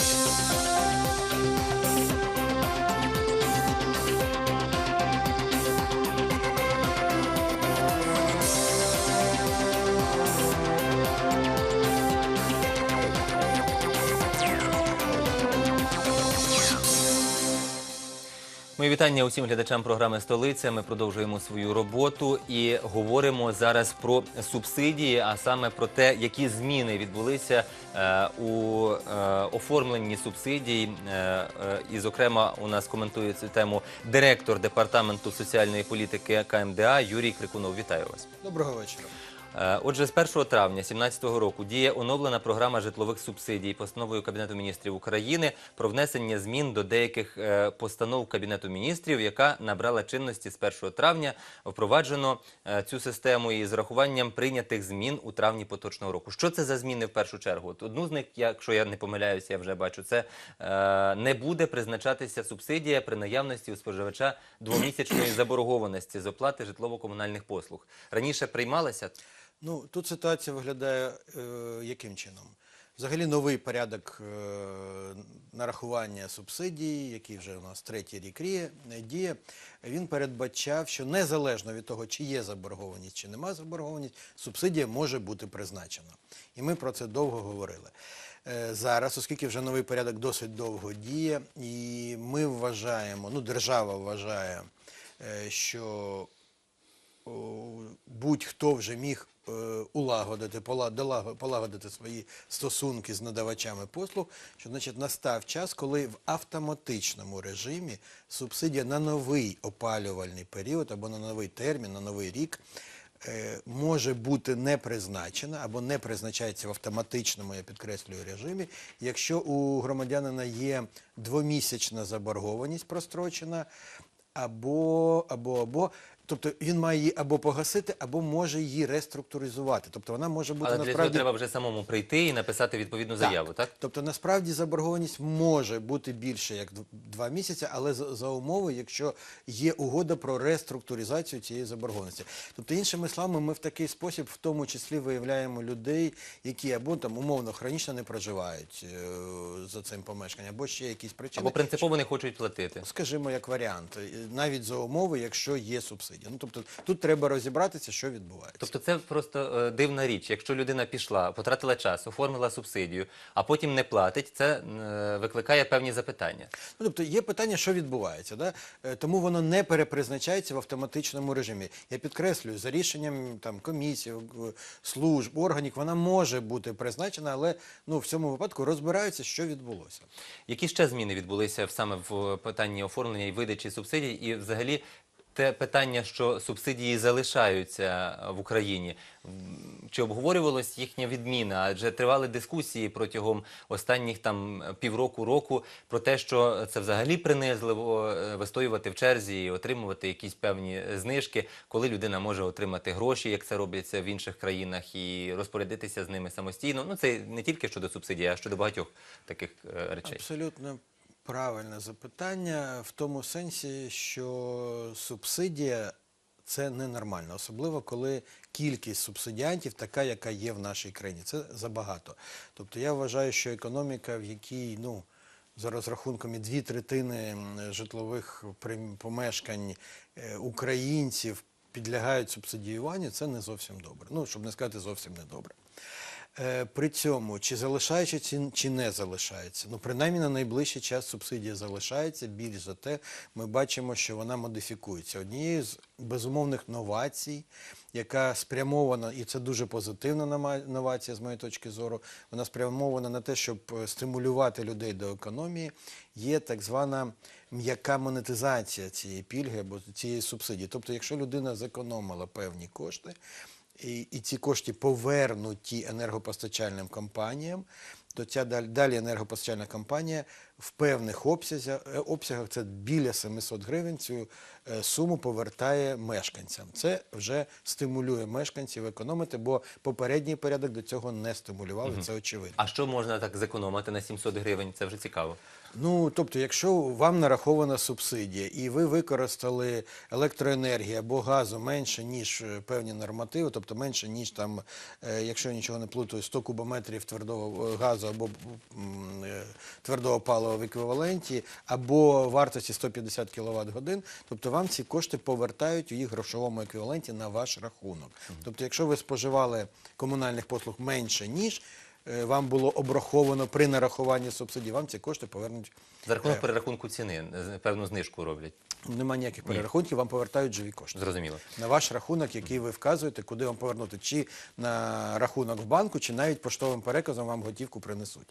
Música Мої вітання усім глядачам програми Столиця. Ми продовжуємо свою роботу і говоримо зараз про субсидії, а саме про те, які зміни відбулися е, у е, оформленні субсидій. Е, і, зокрема, у нас коментує цю тему директор департаменту соціальної політики КМДА Юрій Крикунов. Вітаю вас. Доброго вечора. Е, Отже, з 1 травня 2017 року діє оновлена програма житлових субсидій постановою Кабінету міністрів України про внесення змін до деяких е, постанов Кабінету міністрів, яка набрала чинності з 1 травня. Впроваджено е, цю систему із рахуванням прийнятих змін у травні поточного року. Що це за зміни в першу чергу? От одну з них, якщо я не помиляюся, я вже бачу, це не буде призначатися субсидія при наявності у споживача двомісячної заборгованості з оплати житлово-комунальних послуг. Раніше приймалася Ну тут ситуація виглядає е, яким чином? Взагалі новий порядок е, нарахування субсидій, який вже у нас третій рік рі- діє, він передбачав, що незалежно від того, чи є заборгованість, чи нема заборгованість, субсидія може бути призначена. І ми про це довго говорили. Е, Зараз, оскільки вже новий порядок досить довго діє, і ми вважаємо, ну держава вважає, е, що будь-хто вже міг улагодити, полагодити свої стосунки з надавачами послуг, що значить настав час, коли в автоматичному режимі субсидія на новий опалювальний період або на новий термін, на новий рік. е, Може бути не призначена або не призначається в автоматичному, я підкреслюю, режимі, якщо у громадянина є двомісячна заборгованість прострочена, або, або, або. Тобто він має її або погасити, або може її реструктуризувати. Тобто вона може бути Але для цього треба вже самому прийти і написати відповідну заяву, так? Тобто насправді заборгованість може бути більше як дв- два місяці, але за, за умови, якщо є угода про реструктуризацію цієї заборгованості. Тобто, іншими словами, ми в такий спосіб в тому числі виявляємо людей, які або там умовно хронічно не проживають е, за цим помешканням, або ще якісь причини. Або принципово не хочуть платити. Скажімо, як варіант, навіть за умови, якщо є субсидія. Ну тобто тут треба розібратися, що відбувається. Тобто це просто е, дивна річ. Якщо людина пішла, потратила час, оформила субсидію, а потім не платить, це е, викликає певні запитання. Ну, тобто є питання, що відбувається, да? Е, тому воно не перепризначається в автоматичному режимі. Я підкреслюю, за рішенням там комісій, е, служб, органів, вона може бути призначена, але ну в цьому випадку розбираються, що відбулося. Які ще зміни відбулися в- саме в питанні оформлення і видачі субсидій, і взагалі те питання, що субсидії залишаються в Україні, чи обговорювалась їхня відміна? Адже тривали дискусії протягом останніх там півроку року про те, що це взагалі принизливо е, вистоювати в черзі і отримувати якісь певні знижки, коли людина може отримати гроші, як це робиться в інших країнах, і розпорядитися з ними самостійно. Ну це не тільки щодо субсидій, а щодо багатьох таких е, речей. Абсолютно правильне запитання в тому сенсі, що субсидія це ненормально, особливо коли кількість субсидіантів така, яка є в нашій країні. Це забагато. Тобто я вважаю, що економіка, в якій ну. За розрахунками дві третини житлових помешкань е, українців підлягають субсидіюванню, це не зовсім добре. Ну, щоб не сказати зовсім не добре. Е, При цьому, чи залишається, чи, чи не залишається. Ну, принаймні на найближчий час субсидія залишається. Більш за те, ми бачимо, що вона модифікується. Однією з безумовних новацій, яка спрямована, і це дуже позитивна новація з моєї точки зору, вона спрямована на те, щоб е, стимулювати людей до економії, є так звана м'яка монетизація цієї пільги або цієї субсидії. Тобто, якщо людина зекономила певні кошти, і, і ці кошти повернуті енергопостачальним компаніям, то ця далі, далі енергопостачальна компанія в певних обсязях, е, обсягах, це біля 700 гривень, цю е, суму повертає мешканцям. Це вже стимулює мешканців економити, бо попередній порядок до цього не стимулював, і це очевидно. А що можна так зекономити на 700 гривень? Це вже цікаво. Ну, тобто, якщо вам нарахована субсидія і ви використали електроенергії або газу менше, ніж е, певні нормативи, тобто менше, ніж там, е, якщо я нічого не плутаю, 100 кубометрів твердого е, газу або твердого палива в еквіваленті або вартості 150 кВт годин. Тобто вам ці кошти повертають у їх грошовому еквіваленті на ваш рахунок. Тобто, якщо ви споживали комунальних послуг менше ніж вам було обраховано при нарахуванні субсидій, вам ці кошти повернуть. За рахунок Е. перерахунку ціни певну знижку роблять. Нема ніяких перерахунків, вам повертають живі кошти. Зрозуміло. На ваш рахунок, який ви вказуєте, куди вам повернути, чи на рахунок в банку, чи навіть поштовим переказом вам готівку принесуть.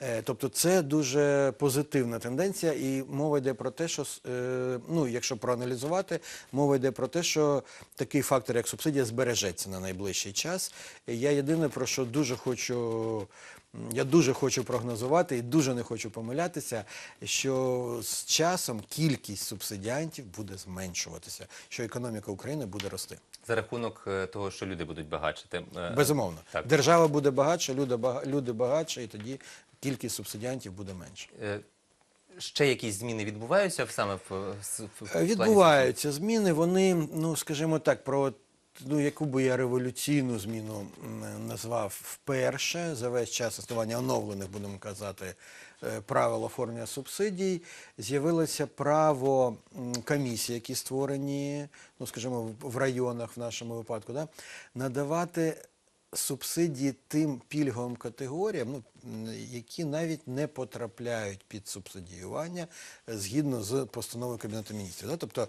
Е, Тобто це дуже позитивна тенденція, і мова йде про те, що е, ну, якщо проаналізувати, мова йде про те, що такий фактор, як субсидія, збережеться на найближчий час. Я єдине про що дуже хочу. М, Я дуже хочу прогнозувати і дуже не хочу помилятися, що з часом кількість субсидіантів буде зменшуватися, що економіка України буде рости. За рахунок е, того, що люди будуть багатшати. Е, Безумовно. Так. Держава буде багатша, люди, люди багатше, і тоді кількість субсидіантів буде менше. Ще якісь зміни відбуваються саме в, в, в- Відбуваються зміни. Вони, ну скажімо так, про ну, яку би я революційну зміну назвав вперше за весь час існування оновлених, будемо казати, е, правил оформлення субсидій, з'явилося право комісії, які створені, ну скажімо, в- в районах в нашому випадку, да, надавати субсидії тим пільговим категоріям, ну, які навіть не потрапляють під субсидіювання згідно з постановою Кабінету міністрів. Да? Тобто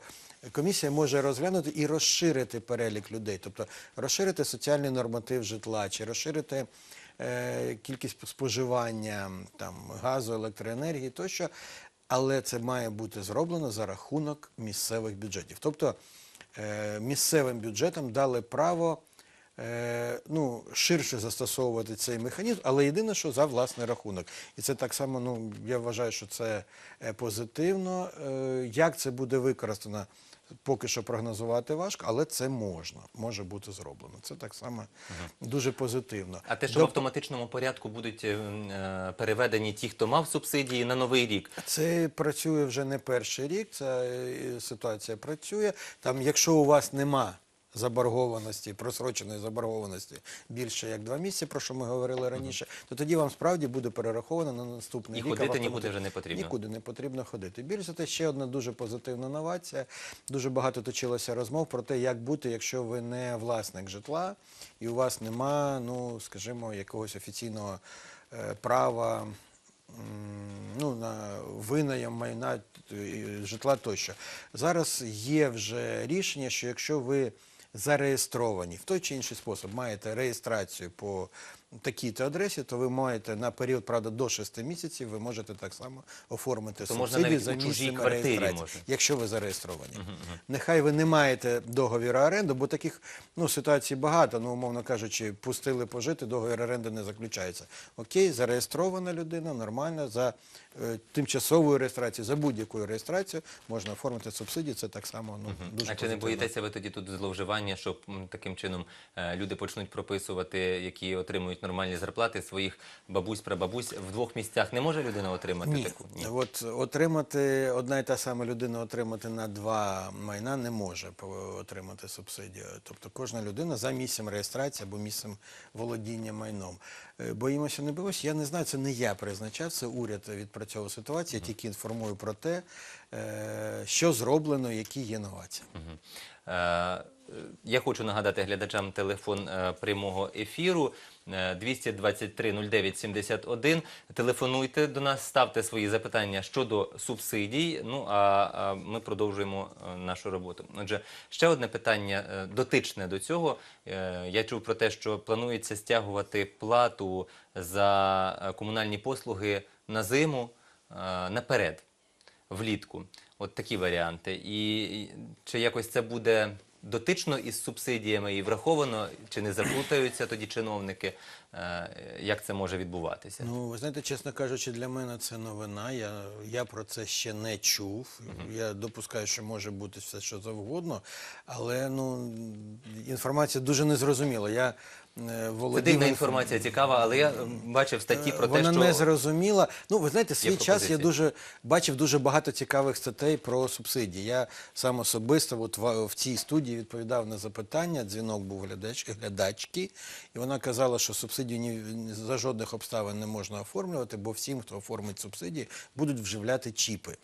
комісія може розглянути і розширити перелік людей, тобто розширити соціальний норматив житла чи розширити е, кількість споживання там, газу, електроенергії тощо, але це має бути зроблено за рахунок місцевих бюджетів. Тобто е, місцевим бюджетам дали право ну, ширше застосовувати цей механізм, але єдине, що за власний рахунок. І це так само, ну, я вважаю, що це е, позитивно. Е, Як це буде використано, поки що прогнозувати важко, але це можна, може бути зроблено. Це так само дуже позитивно. А те, що в автоматичному порядку будуть е, е, переведені ті, хто мав субсидії на новий рік. Це працює вже не перший рік, ця е, ситуація працює. Там, якщо у вас нема заборгованості, просроченої заборгованості більше як два місяці, про що ми говорили раніше, то тоді вам справді буде перераховано на наступний І рік. ходити нікуди вже не потрібно. Нікуди не потрібно ходити. Більше те, ще одна дуже позитивна новація. Дуже багато точилося розмов про те, як бути, якщо ви не власник житла і у вас нема, ну скажімо, якогось офіційного е, права. Ну, на винаєм майна житла тощо. Зараз є вже рішення, що якщо ви зареєстровані. В той чи інший спосіб, маєте реєстрацію по такій-то адресі, то ви маєте на період, правда, до 6 місяців, ви можете так само оформити То можна навіть за у чужій місцем квартирі реєстрації, можна. якщо ви зареєстровані. Нехай ви не маєте договіру оренди, бо таких ну, ситуацій багато, ну, умовно кажучи, пустили пожити, договір оренди не заключається. Окей, зареєстрована людина, нормально, за е, тимчасовою реєстрацією, за будь-якою реєстрацією можна оформити субсидії, це так само ну, дуже А чи не позитивно. боїтеся ви тоді тут зловживання, що м, таким чином е, люди почнуть прописувати, які отримують нормальні зарплати своїх бабусь, прабабусь в двох місцях? Не може людина отримати Ні. таку? От отримати одна і та сама людина отримати на два майна не може отримати субсидію. Тобто кожна людина за місцем реєстрації або місцем володіння майном. Е, Боїмося, не боїмося. Я не знаю, це не я призначав, це уряд відпрацьовував ситуацію. Я тільки інформую про те, е, що зроблено, які є новації. Е, Я хочу нагадати глядачам телефон прямого ефіру 223 09 71. Телефонуйте до нас, ставте свої запитання щодо субсидій. Ну а, ми продовжуємо е, нашу роботу. Отже, ще одне питання е, дотичне до цього. Е, Я чув про те, що планується стягувати плату за комунальні послуги на зиму наперед влітку. От такі варіанти. І чи якось це буде дотично із субсидіями і враховано, чи не заплутаються тоді чиновники? Е, Як це може відбуватися? Ну, ви знаєте, чесно кажучи, для мене це новина. Я, я про це ще не чув. Я допускаю, що може бути все, що завгодно, але ну, інформація дуже незрозуміла. Я е, Це дивна інформація цікава, але я бачив статті про те, Вона що не зрозуміла. Ну, ви знаєте, свій час я дуже бачив дуже багато цікавих статей про субсидії. Я сам особисто от в, в цій студії відповідав на запитання. Дзвінок був глядач, глядачки, і вона казала, що субсидію ні, ні за жодних обставин не можна оформлювати, бо всім, хто оформить субсидії, будуть вживляти чіпи.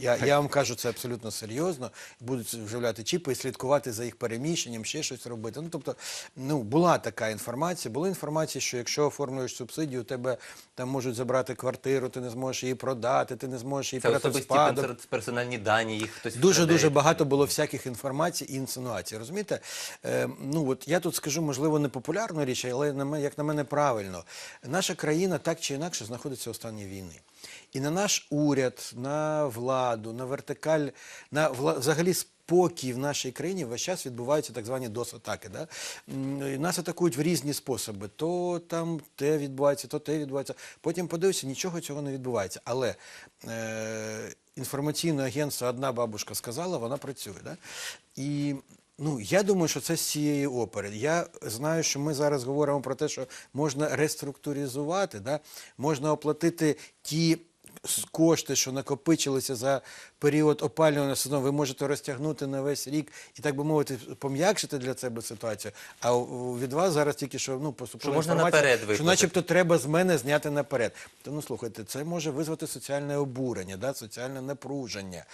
Я, я вам кажу це абсолютно серйозно. Будуть вживляти чіпи і слідкувати за їх переміщенням, ще щось робити. Ну тобто, ну була така інформація. Була інформація, що якщо оформлюєш субсидію, у тебе там можуть забрати квартиру, ти не зможеш її продати, ти не зможеш її це передати особисті спадок. персо- персональні дані, їх хтось Дуже вкраде. дуже багато було всяких інформацій і інсинуацій. Розумієте? Е, ну от я тут скажу, можливо, не популярну річ, але на як на мене, правильно. Наша країна так чи інакше знаходиться у стані війни. І на наш уряд, на владу, на вертикаль, на взагалі спокій в нашій країні весь час відбуваються так звані досатаки. Да? Нас атакують в різні способи. То там те відбувається, то те відбувається. Потім подивишся, нічого цього не відбувається. Але е, інформаційне агентство одна бабушка сказала, вона працює. Да? І ну, я думаю, що це з цієї опери. Я знаю, що ми зараз говоримо про те, що можна реструктуризувати, да? можна оплатити ті кошти, що накопичилися за період опалювального сезону, ви можете розтягнути на весь рік і, так би мовити, пом'якшити для себе ситуацію. А від вас зараз тільки що ну, поступила Що можна інформація, наперед що начебто треба з мене зняти наперед. То ну слухайте, це може визвати соціальне обурення, да? соціальне напруження.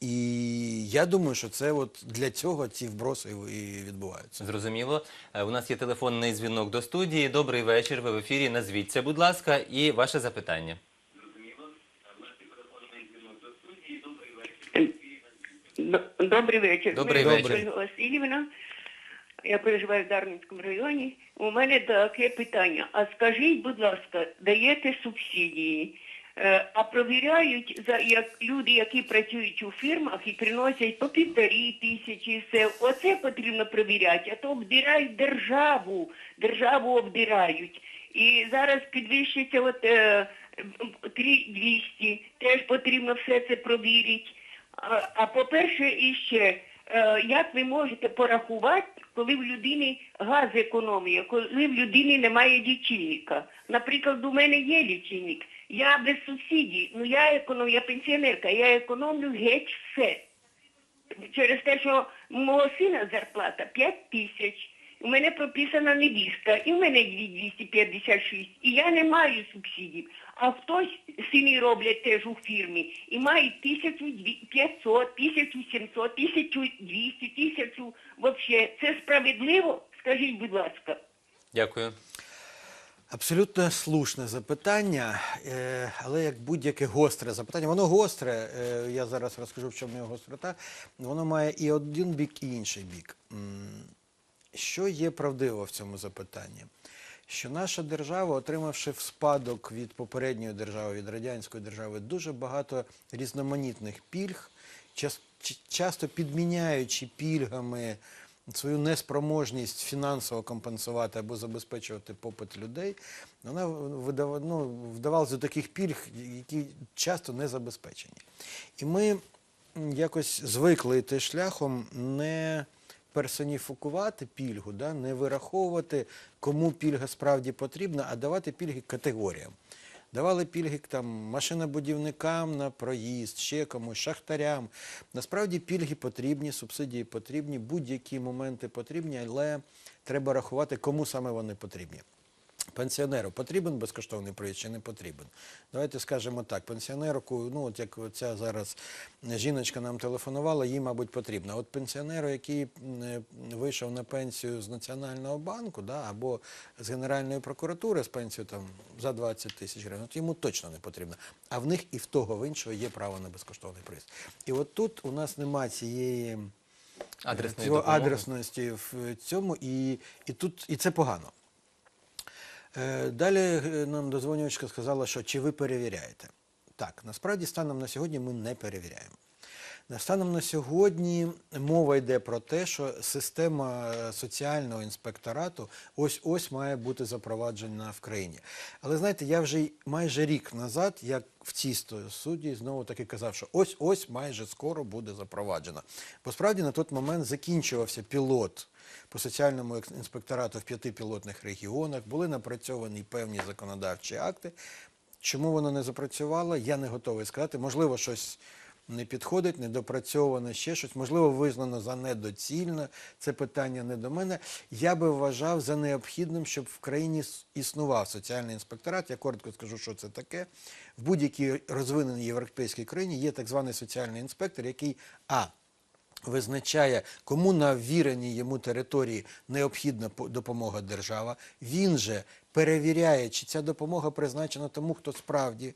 І я думаю, що це от для цього ці вброси і і відбуваються. Зрозуміло. Е, У нас є телефонний дзвінок до студії. Добрий вечір. Ви в ефірі. Назвіться, будь ласка, і ваше запитання. Д- Добрий вечір. Добрий Мене вечір. Ольга Васильівна. Я проживаю в Дарницькому районі. У мене таке питання. А скажіть, будь ласка, даєте субсидії, е, а провіряють за як люди, які працюють у фірмах і приносять по півторі тисячі, все. Оце потрібно провіряти, а то обдирають державу, державу обдирають. І зараз підвищиться от е, 3200, теж потрібно все це провірити. А, по-перше, іще, е, як ви можете порахувати, коли в людини газ економія, коли в людини немає лічильника? Наприклад, у мене є лічильник, я без субсидій, ну я економ, я пенсіонерка, я економлю геть все. Через те, що мого сина зарплата 5 тисяч, у мене прописана невістка, і в мене 256, і я не маю субсидій. А хтось сини роблять теж у фірмі і мають 1500, 1700, 1200, 1000. Вообще, це справедливо? Скажіть, будь ласка. Дякую. Абсолютно слушне запитання, е, але як будь-яке гостре запитання, воно гостре, е, я зараз розкажу, в чому його гострота, воно має і один бік, і інший бік. Що є правдиво в цьому запитанні? Що наша держава, отримавши в спадок від попередньої держави, від радянської держави, дуже багато різноманітних пільг, часто підміняючи пільгами свою неспроможність фінансово компенсувати або забезпечувати попит людей, вона видав, ну, вдавалася до таких пільг, які часто не забезпечені. І ми якось звикли йти шляхом не персоніфікувати пільгу, да, не вираховувати, кому пільга справді потрібна, а давати пільги категоріям. Давали пільги там машинобудівникам на проїзд, ще комусь, шахтарям. Насправді пільги потрібні, субсидії потрібні, будь-які моменти потрібні, але треба рахувати, кому саме вони потрібні. Пенсіонеру потрібен безкоштовний проїзд чи не потрібен? Давайте скажемо так, пенсіонерку, ну от як ця зараз жіночка нам телефонувала, їй, мабуть, потрібно. От пенсіонеру, який е, вийшов на пенсію з Національного банку да, або з Генеральної прокуратури з пенсією там, за 20 тисяч гривень, от йому точно не потрібно. А в них і в того, в іншого є право на безкоштовний проїзд. І от тут у нас немає цієї Адресної цього допомоги. адресності в цьому, і, і тут і це погано. Е, Далі е, нам дозвонювачка сказала, що чи ви перевіряєте? Так, насправді станом на сьогодні ми не перевіряємо. Станом на сьогодні мова йде про те, що система е, соціального інспекторату ось ось має бути запроваджена в країні. Але знаєте, я вже майже рік назад, як в цій суді, знову таки казав, що ось ось майже скоро буде запроваджено. Бо справді на той момент закінчувався пілот по соціальному інспекторату в п'яти пілотних регіонах, були напрацьовані певні законодавчі акти. Чому воно не запрацювало, я не готовий сказати. Можливо, щось не підходить, недопрацьоване, ще щось, можливо, визнано за недоцільне. Це питання не до мене. Я би вважав за необхідним, щоб в країні існував соціальний інспекторат. Я коротко скажу, що це таке. В будь-якій розвиненій європейській країні є так званий соціальний інспектор, який а визначає, кому на ввіреній йому території необхідна допомога держава. Він же перевіряє, чи ця допомога призначена тому, хто справді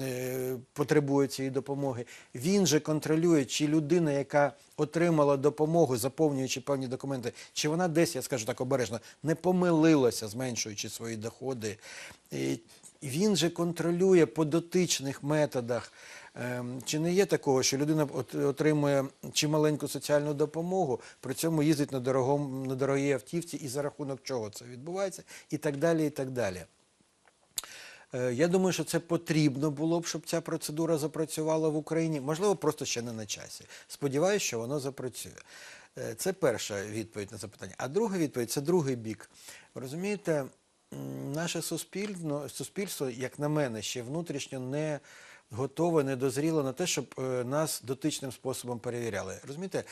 е, потребує цієї допомоги. Він же контролює, чи людина, яка отримала допомогу, заповнюючи певні документи, чи вона десь, я скажу так обережно, не помилилася, зменшуючи свої доходи. Він же контролює по дотичних методах. Ем, Чи не є такого, що людина отримує чималеньку соціальну допомогу, при цьому їздить на, дорогом, на дорогій автівці і за рахунок чого це відбувається, і так далі, і так далі. Е, Я думаю, що це потрібно було б, щоб ця процедура запрацювала в Україні. Можливо, просто ще не на часі. Сподіваюсь, що воно запрацює. Е, Це перша відповідь на запитання. А друга відповідь це другий бік. Розумієте, наше суспільно, суспільство, як на мене, ще внутрішньо не готове, недозріло на те, щоб е, нас дотичним способом перевіряли. Розумієте?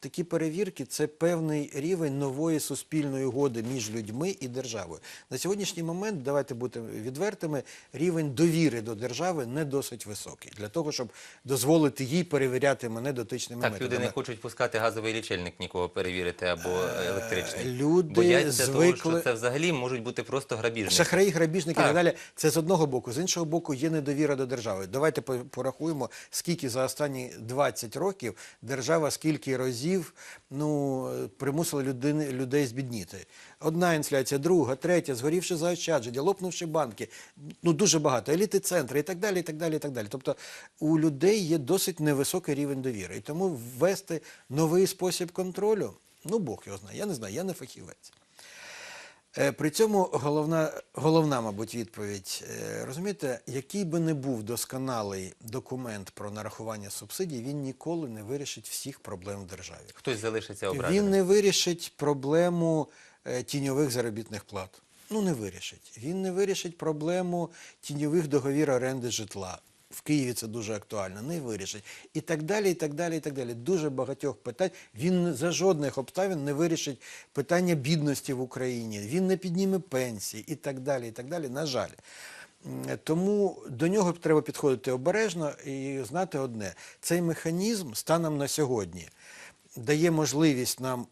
Такі перевірки це певний рівень нової суспільної угоди між людьми і державою. На сьогоднішній момент, давайте бути відвертими, рівень довіри до держави не досить високий для того, щоб дозволити їй перевіряти мене дотичними Так, методами. люди не хочуть пускати газовий лічильник нікого перевірити або електричний. Е, люди Бояться того, що це взагалі можуть бути просто грабіжники. Шахраї, грабіжники і Так. так далі. Це з одного боку. З іншого боку, є недовіра до держави. Давайте порахуємо, скільки за останні 20 років держава скільки разів ну, примусила людини, людей збідніти. Одна інфляція, друга, третя, згорівши заощадження, лопнувши банки. Ну, дуже багато. Еліти центри і так далі, і так далі, і так далі. Тобто у людей є досить невисокий рівень довіри. І тому ввести новий спосіб контролю, ну, Бог його знає. Я не знаю, я не фахівець. Е, При цьому головна, головна, мабуть, відповідь. Е, Розумієте, який би не був досконалий документ про нарахування субсидій, він ніколи не вирішить всіх проблем в державі. Хтось залишиться ображеним. Він не вирішить проблему е, тіньових заробітних плат. Ну, не вирішить. Він не вирішить проблему тіньових договір оренди житла. В Києві це дуже актуально, не вирішить. І так далі, і так далі, і так далі. Дуже багатьох питань. Він за жодних обставин не вирішить питання бідності в Україні. Він не підніме пенсії і так далі, і так далі. На жаль. Тому до нього треба підходити обережно і знати одне: цей механізм станом на сьогодні дає можливість нам,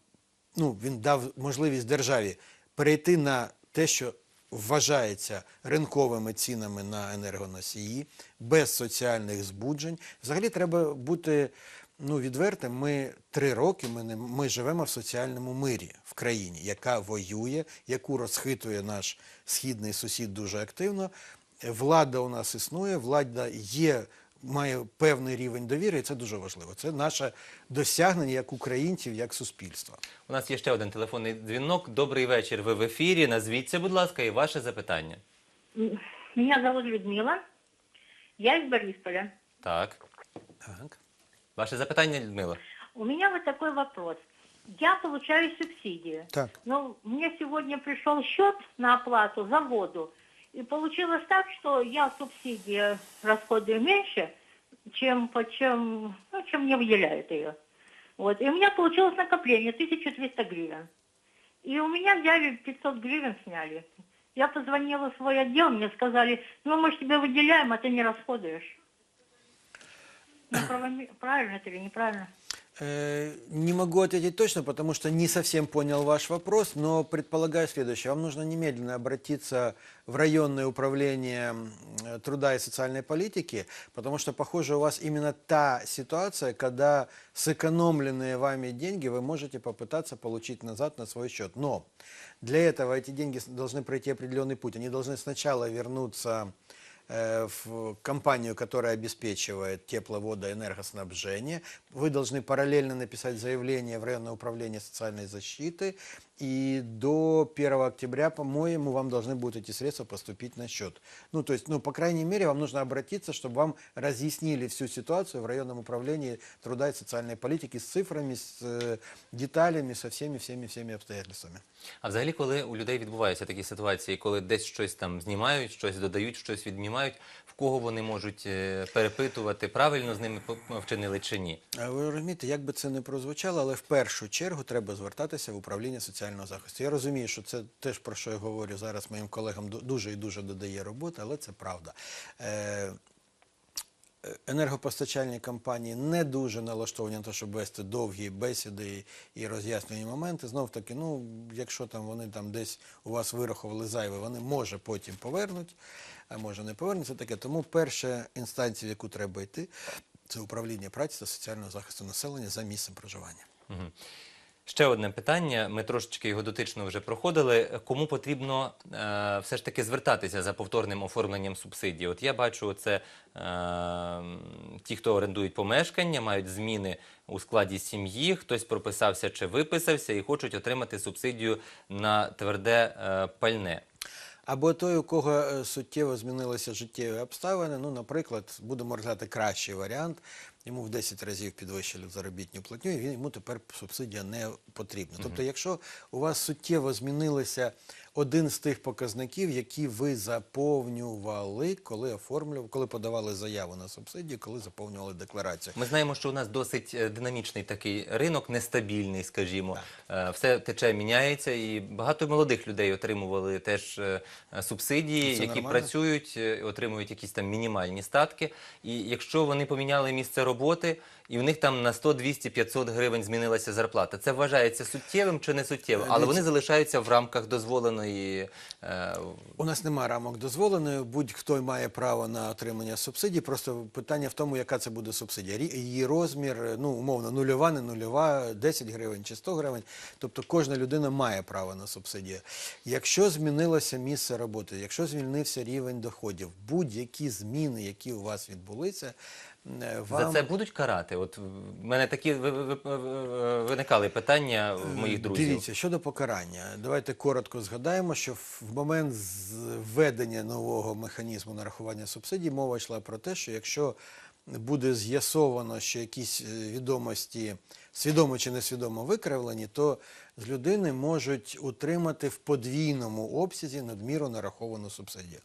ну він дав можливість державі перейти на те, що вважається ринковими цінами на енергоносії, без соціальних збуджень. Взагалі треба бути ну, відвертим. Ми три роки ми, не, ми живемо в соціальному мирі в країні, яка воює, яку розхитує наш східний сусід дуже активно. Влада у нас існує, влада є, має певний рівень довіри, і це дуже важливо. Це наше досягнення як українців, як суспільства. У нас є ще один телефонний дзвінок. Добрий вечір. Ви в ефірі. Назвіться, будь ласка, і ваше запитання. Меня зовут Людмила. Я из Борисполя. Так. Так. Ваше запитання, Людмила? У меня вот такой вопрос. Я получаю субсидию. Так. Но мне сегодня пришел счет на оплату за воду. И получилось так, что я субсидии расходую меньше, чем, чем, ну, чем мне выделяют ее. Вот. И у меня получилось накопление 1300 гривен. И у меня взяли 500 гривен сняли. Я позвонила в свой отдел, мне сказали, ну мы же тебе выделяем, а ты не расходуешь. Ну, правильно это или неправильно? Э, Не могу ответить точно, потому что не совсем понял ваш вопрос, но предполагаю следующее. Вам нужно немедленно обратиться в районное управление труда и социальной политики, потому что, похоже, у вас именно та ситуация, когда сэкономленные вами деньги вы можете попытаться получить назад на свой счет. Но для этого эти деньги должны пройти определенный путь. Они должны сначала вернуться в компанию, которая обеспечивает тепловодо энергоснабжение. Вы должны параллельно написать заявление в районное управление социальной защиты. И до 1 октября, по-моему, вам должны будут эти средства поступить на счет. Ну, то есть, ну, по крайней мере, вам нужно обратиться, чтобы вам разъяснили всю ситуацию в районном управлении труда и социальной политики с цифрами, с э, деталями, со всеми, всеми, всеми обстоятельствами. А взагалі, коли у людей відбуваються такі ситуації, коли десь щось там знімають, щось додають, щось віднімають, в кого вони можуть е, перепитувати, правильно з ними по- вчинили чи ні? А Ви розумієте, як би це не прозвучало, але в першу чергу треба звертатися в управління соціального захисту. Я розумію, що це теж про що я говорю зараз моїм колегам дуже і дуже додає роботи, але це правда. Е, енергопостачальні компанії не дуже налаштовані на те, щоб вести довгі бесіди і, і роз'яснювані моменти. Знов таки, ну, якщо там вони там десь у вас вирахували зайве, вони може потім повернуть, а може не повернуть. Це таке. Тому перша інстанція, в яку треба йти, це управління праці та соціального захисту населення за місцем проживання. Мгм. Ще одне питання. Ми трошечки його дотично вже проходили. Кому потрібно е, все ж таки звертатися за повторним оформленням субсидії? От я бачу, це е, ті, хто орендують помешкання, мають зміни у складі сім'ї, хтось прописався чи виписався і хочуть отримати субсидію на тверде е, пальне. Або той, у кого е, суттєво змінилися життєві обставини, ну, наприклад, будемо розглядати кращий варіант, йому в 10 разів підвищили заробітню платню, і він, йому тепер субсидія не потрібна. Тобто, якщо у вас суттєво змінилися один з тих показників, які ви заповнювали, коли оформлювали, коли подавали заяву на субсидію, коли заповнювали декларацію. Ми знаємо, що у нас досить е, динамічний такий ринок, нестабільний, скажімо. Е, Все тече, міняється, і багато молодих людей отримували теж е, субсидії, Це які нормально. працюють, отримують якісь там мінімальні статки. І якщо вони поміняли місце роботи, і у них там на 100, 200, 500 гривень змінилася зарплата, це вважається суттєвим чи не суттєвим? Але вони залишаються в рамках дозволеної. е, У нас немає рамок дозволеної. Будь-хто має право на отримання субсидій. Просто питання в тому, яка це буде субсидія. Її розмір, ну умовно, нульова, не нульова, 10 гривень чи 100 гривень. Тобто кожна людина має право на субсидію. Якщо змінилося місце роботи, якщо змінився рівень доходів, будь-які зміни, які у вас відбулися, е, вам За це будуть карати? От в мене такі ви- ви- ви- ви- виникали питання в моїх друзів. Е, Дивіться, щодо покарання, давайте коротко згадаємо, що в момент введення нового механізму нарахування субсидій мова йшла про те, що якщо буде з'ясовано, що якісь е, відомості свідомо чи несвідомо викривлені, то з людини можуть утримати в подвійному обсязі надміру нараховану субсидію.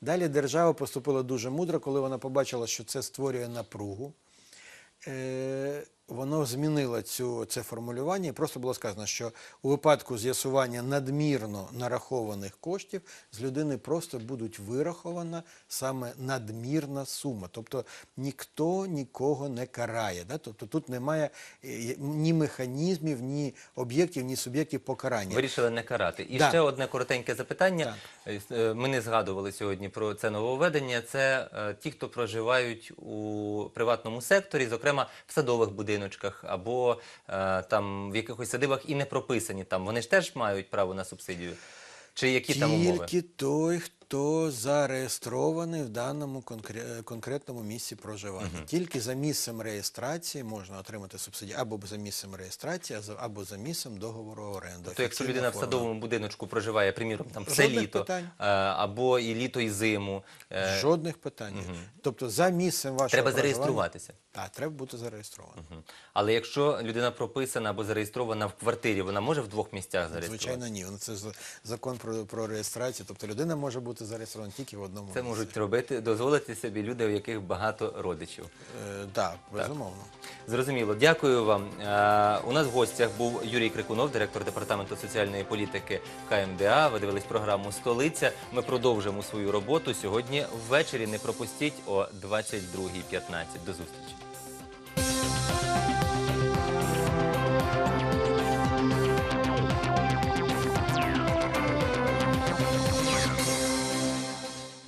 Далі держава поступила дуже мудро, коли вона побачила, що це створює напругу е, воно змінило цю, це формулювання і просто було сказано, що у випадку з'ясування надмірно нарахованих коштів з людини просто будуть вирахована саме надмірна сума. Тобто ніхто нікого не карає. Да? Тобто тут немає е, ні механізмів, ні об'єктів, ні суб'єктів покарання. Вирішили не карати. І Да. ще одне коротеньке запитання. Е, Ми не згадували сьогодні про це нововведення. Це е, ті, хто проживають у приватному секторі, зокрема в садових будиночках або е, там в якихось садибах і не прописані там. Вони ж теж мають право на субсидію. Чи які там умови? Тільки той, хто зареєстрований в даному конкре- конкретному місці проживання. Тільки за місцем реєстрації можна отримати субсидію або за місцем реєстрації, або за місцем договору оренди. Тобто, якщо людина в садовому будиночку проживає, приміром, там все Жодних літо, питань. е, або і літо, і зиму, е, Жодних питань. Тобто за місцем вашого треба зареєструватися. Так, треба бути зареєстрованим. Мгм. Але якщо людина прописана або зареєстрована в квартирі, вона може в двох місцях зареєструватися? Звичайно, ні. Ну, Це закон про, про реєстрацію. Тобто людина може бути зареєстрована тільки в одному Це місці. можуть робити, дозволити собі люди, у яких багато родичів. Е, да, безумовно. Зрозуміло, дякую вам. Е, у нас в гостях був Юрій Крикунов, директор департаменту соціальної політики КМДА. Ви дивились програму Столиця. Ми продовжимо свою роботу сьогодні ввечері. Не пропустіть о 22.15. До зустрічі.